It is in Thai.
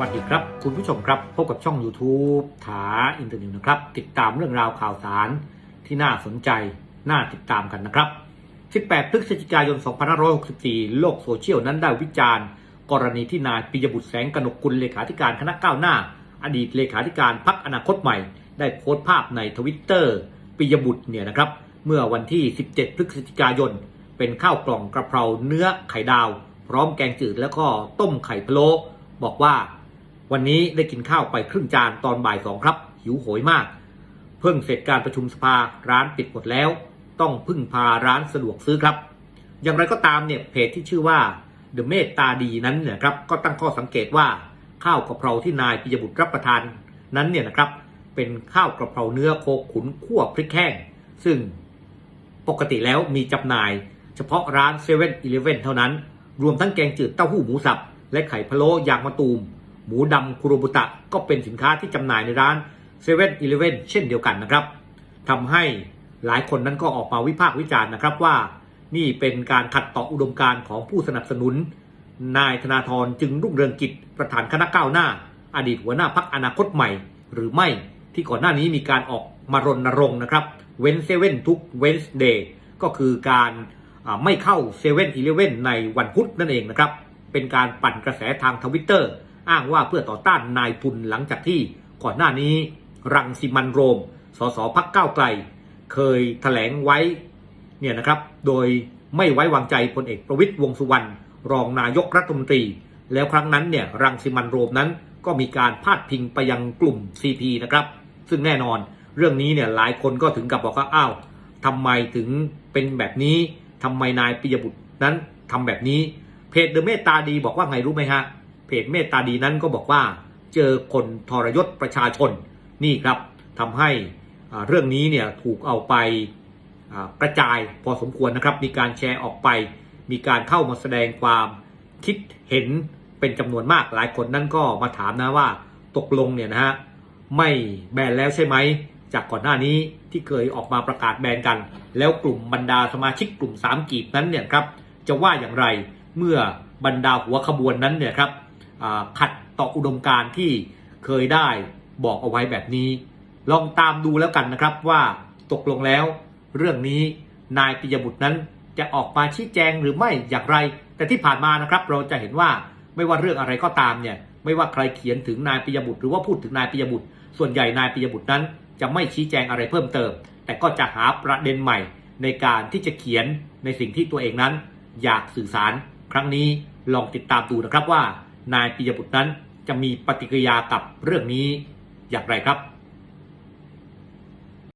วัสดีครับ คุณผู้ชมครับ พบกับช่อง YouTube ถาอินเตอร์นิวนะครับ ติดตามเรื่องราวข่าวสารที่น่าสนใจ น่าติดตามกันนะครับ 18 พฤศจิกายน 2564 โลกโซเชียลนั้นได้วิจารณ์ กรณีที่นายปิยบุตรแสงกนกกุลเลขาธิการคณะก้าวหน้า อดีตเลขาธิการพักอนาคตใหม่ ได้โพสต์ภาพในทวิตเตอร์ปิยบุตรเนี่ยนะครับ เมื่อวันที่ 17 พฤศจิกายน เป็นข้าวกล่องกระเพราเนื้อไข่ดาว พร้อมแกงจืดแล้วก็ต้มไข่พะโล้บอกว่า วันนี้ได้กินข้าวไปครึ่งจานตอนบ่ายสองครับ หิวโหยมาก เพิ่งเสร็จการประชุมสภาร้านปิดหมดแล้ว ต้องพึ่งพาร้านสะดวกซื้อครับ อย่างไรก็ตามเนี่ยเพจที่ชื่อว่า The เมตตาดีนั้นเนี่ยครับก็ตั้งข้อสังเกตว่าข้าวกระเพราที่นายปิยบุตรรับประทานนั้นเนี่ยนะครับ เป็นข้าวกระเพราเนื้อโคขุนคั่วพริกแห้งซึ่งปกติแล้วมีจำหน่าย เฉพาะร้าน7 e เ e ่ e อเท่านั้น รวมทั้งแกงจืดเต้าหู้หมูสับ และไข่พะโล้ยางมะตูม หมูดำคุโรบุตะก็เป็นสินค้าที่จำหน่ายในร้าน7 e เ e ่ e อเลเวนเช่นเดียวกันนะครับทำให้หลายคนนั้นก็ออกมาวิพากษ์วิจารณ์นะครับว่า นี่เป็นการขัดต่ออุดมการณ์ของผู้สนับสนุน นายธนาธรจึงรุ่งเรืองกิจประธานคณะก้าวหน้า อดีตหัวหน้าพักอนาคตใหม่ หรือไม่ที่ก่อนหน้านี้มีการออกมารณรงค์นะครับเว้นเซเว่นทุกเวนส์เดย์ก็คือการไม่เข้าเซเว่นอีเลเว่นในวันพุธนั่นเองนะครับ เป็นการปั่นกระแสทางทวิตเตอร์ อ้างว่าเพื่อต่อต้านนายทุนหลังจากที่ก่อนหน้านี้รังสิมันโรม สสพักเก้าไกล เคยแถลงไว้เนี่ยนะครับ โดยไม่ไว้วางใจพลเอกประวิตยวงสุวรรณรองนายกรัฐมนตรี แล้วครั้งนั้นเนี่ยรังสิมันโรมนั้นก็มีการพาดพิงไปยังกลุ่ม CP นะครับ ซึ่งแน่นอนเรื่องนี้เนี่ยหลายคนก็ถึงกับบอกว่าอ้าวทำไมถึงเป็นแบบนี้ทำไมนายปิยบุตรนั้นทำแบบนี้ เพจเดอะเมตตาดีบอกว่าไงรู้ไหมฮะ เพจเมตตาดีนั้นก็บอกว่าเจอคนทรยศประชาชนนี่ครับทำให้เรื่องนี้เนี่ยถูกเอาไปกระจายพอสมควรนะครับ มีการแชร์ออกไป มีการเข้ามาแสดงความคิดเห็นเป็นจำนวนมากหลายคนนั่นก็มาถามนะว่าตกลงเนี่ยนะฮะไม่แบนแล้วใช่ไหมจากก่อนหน้านี้ที่เคยออกมาประกาศแบนกัน แล้วกลุ่มบรรดาสมาชิกกลุ่มสามกีบนั้นเนี่ยครับจะว่าอย่างไรเมื่อบรรดาหัวขบวนนั้นเนี่ยครับ ขัดต่ออุดมการณ์ที่เคยได้บอกเอาไว้แบบนี้ ลองตามดูแล้วกันนะครับว่าตกลงแล้ว เรื่องนี้นายปิยบุตรนั้นจะออกมาชี้แจงหรือไม่อย่างไร แต่ที่ผ่านมานะครับเราจะเห็นว่าไม่ว่าเรื่องอะไรก็ตามเนี่ยไม่ว่าใครเขียนถึงนายปิยบุตร หรือว่าพูดถึงนายปิยบุตร ส่วนใหญ่นายปิยบุตรนั้น จะไม่ชี้แจงอะไรเพิ่มเติม แต่ก็จะหาประเด็นใหม่ในการที่จะเขียนในสิ่งที่ตัวเองนั้น อยากสื่อสารครั้งนี้ลองติดตามดูนะครับว่า นายปิยบุตรนั้นจะมีปฏิกิริยากับเรื่องนี้อย่างไรครับ